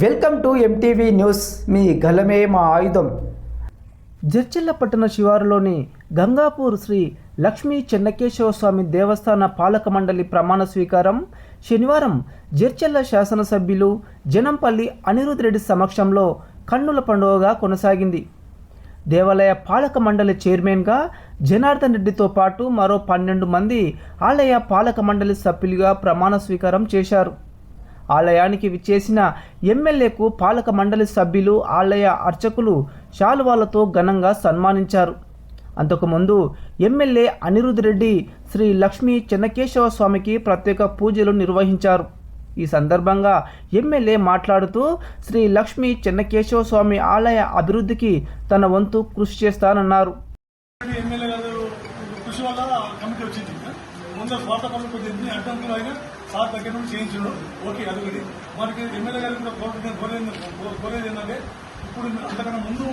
Welcome to MTV news మీ గలమే మా ఆయుధం. జర్చిల్ల పట్టణ శివారులోని గంగాపూర్ శ్రీ లక్ష్మీ చెన్నకేశవ స్వామి దేవస్థాన పాలక మండలి ప్రమాణ స్వీకారం శనివారం జడ్చెల్ల శాసనసభ్యులు జనంపల్లి అనిరుద్ రెడ్డి సమక్షంలో కన్నుల పండుగగా కొనసాగింది. దేవాలయ పాలక మండలి చైర్మన్గా జనార్దన్ రెడ్డితో పాటు మరో పన్నెండు మంది ఆలయ పాలక మండలి సభ్యులుగా ప్రమాణ స్వీకారం చేశారు. ఆలయానికి విచ్చేసిన ఎమ్మెల్యేకు పాలక మండలి సభ్యులు ఆలయ అర్చకులు శాలువాలతో ఘనంగా సన్మానించారు. అంతకుముందు ఎమ్మెల్యే అనిరుద్ రెడ్డి శ్రీ లక్ష్మీ చెన్నకేశవ స్వామికి ప్రత్యేక పూజలు నిర్వహించారు. ఈ సందర్భంగా ఎమ్మెల్యే మాట్లాడుతూ శ్రీ లక్ష్మీ చెన్నకేశవ స్వామి ఆలయ అభివృద్ధికి తన వంతు కృషి చేస్తానన్నారు. కమిటీ వచ్చింది. ముందు స్వార్థ పనులు కొద్దిగా అడ్డంకులు అయినా సార్ దగ్గర నుంచి చేయించడం. ఓకే అది మనకి ఎమ్మెల్యే గారికి కూడా కోరేది కోరేది కోరేది ఏంటంటే ఇప్పుడు అంతకన్నా ముందు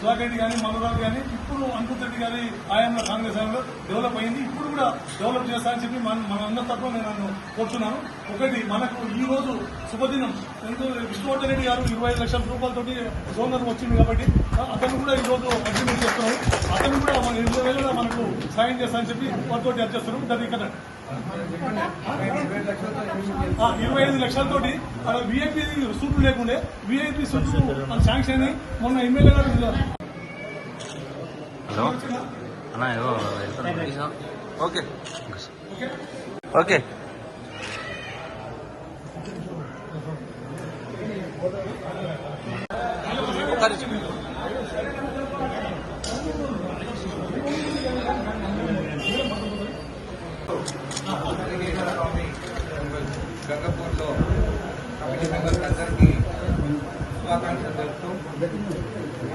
సుధాకర్ రెడ్డి కానీ మనోరావు కానీ ఇప్పుడు అంకుత్ రెడ్డి గారి ఆయంలో కాంగ్రెస్ హయాంలో డెవలప్ అయింది. ఇప్పుడు కూడా డెవలప్ చేస్తానని చెప్పి మన మన అందరి నేను కోరుతున్నాను ఒకటి మనకు ఈ రోజు శుభదినం. ఎందుకు? విష్ణువర్ధన్ రెడ్డి గారు ఇరవై లక్షల రూపాయలతోటి డోనర్ వచ్చింది కాబట్టి అతను కూడా ఈ రోజు అగ్రిమెంట్ చేస్తున్నాడు. అతను కూడా మన ఇరవై వేలుగా కూడా మనకు సాయం చేస్తానని చెప్పి వారితో చేస్తున్నాం దాన్ని ఇక్కడ ఇరవై ఐదు లక్షలతోటి విఐపి సూట్లు లేకుండే విఐపి సూట్లు మన శాంక్షన్ అయ్యి మొన్న ఎమ్మెల్యే గారు హలో? అన్న ఏదో వెళ్తున్నా. ఓకే. ఓకే? ఓకే. శుభాకాంక్షలు తెలుపుతూ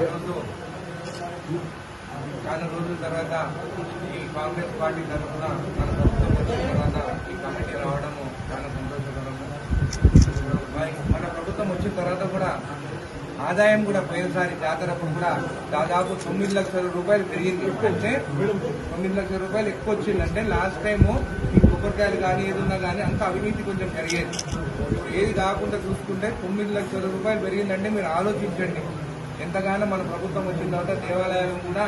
ఈరోజు చాలా రోజుల తర్వాత ఈ కాంగ్రెస్ పార్టీ తరఫున మన ప్రభుత్వం వచ్చిన తర్వాత ఈ కమిటీ రావడము చాలా సంతోషకరము. మన ప్రభుత్వం వచ్చిన తర్వాత కూడా ఆదాయం కూడా పోయినసారి జాతరప్పుడు కూడా దాదాపు తొమ్మిది లక్షల రూపాయలు పెరిగింది. అంటే తొమ్మిది లక్షల రూపాయలు ఎక్కువ వచ్చిందంటే లాస్ట్ టైము ఈ కొబ్బరికాయలు కానీ ఏదున్నా కానీ అంత అవినీతి కొంచెం పెరిగేది. ఏది కాకుండా చూసుకుంటే తొమ్మిది లక్షల రూపాయలు పెరిగిందంటే మీరు ఆలోచించండి. ఎంతగానో మన ప్రభుత్వం వచ్చిన తర్వాత దేవాలయాలు కూడా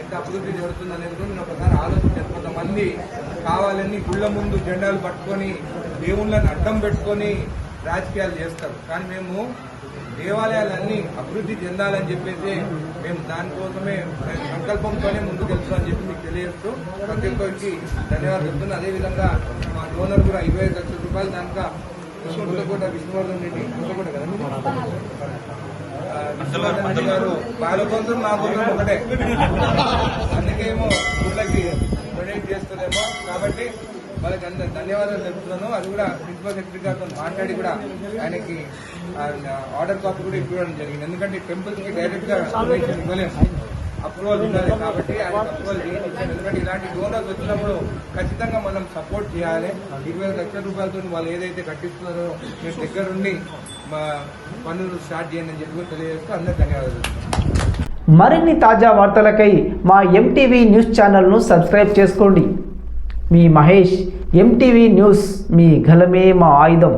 ఎంత అభివృద్ధి జరుగుతుందనేది కూడా నేను ఒకసారి ఆలోచించాను కొంతమంది కావాలని గుళ్ళ ముందు జెండాలు పట్టుకొని దేవుళ్ళని అడ్డం పెట్టుకొని రాజకీయాలు చేస్తారు. కానీ మేము దేవాలయాలన్నీ అభివృద్ధి చెందాలని చెప్పేసి మేము దానికోసమే సంకల్పంతోనే ముందుకు అని చెప్పి మీకు తెలియజేస్తూ ప్రతి ఒక్కరికి ధన్యవాదాలు చెప్తున్నాను అదేవిధంగా మా డోనర్ కూడా ఇరవై ఐదు లక్షల రూపాయలు దానిక కృష్ణకోట విష్ణువర్ధన్ రెడ్డి కృష్ణకోట కదా? విష్ణువర్ధన్ రెడ్డి గారు వాళ్ళ కోసం నా కోసం ఒకటే. అందుకేమో ఊళ్ళకి డొనేట్ చేస్తుందేమో. కాబట్టి వాళ్ళకి అంత ధన్యవాదాలు తెలుపుతున్నాను. అది కూడా ప్రిన్సిపల్ సెక్రటరీ గారితో మాట్లాడి కూడా ఆయనకి ఆర్డర్ కాపీ కూడా ఇవ్వడం జరిగింది. ఎందుకంటే టెంపుల్స్కి డైరెక్ట్గా ఇవ్వలేము. అప్రూవల్ ఉండాలి కాబట్టి ఆయన అప్రూవల్ చేయించాను ఎందుకంటే ఇలాంటి డోనర్స్ వచ్చినప్పుడు ఖచ్చితంగా మనం సపోర్ట్ చేయాలి. ఇరవై లక్షల రూపాయలతో వాళ్ళు ఏదైతే కట్టిస్తున్నారో మేము దగ్గరుండి మా పనులు స్టార్ట్ చేయండి అని చెప్పి తెలియజేస్తూ అందరూ ధన్యవాదాలు మరిన్ని తాజా వార్తలకై మా ఎంటీవీ న్యూస్ ఛానల్ను సబ్స్క్రైబ్ చేసుకోండి. మీ మహేష్ ఎంటీవీ న్యూస్ మీ గలమే మా ఆయుధం.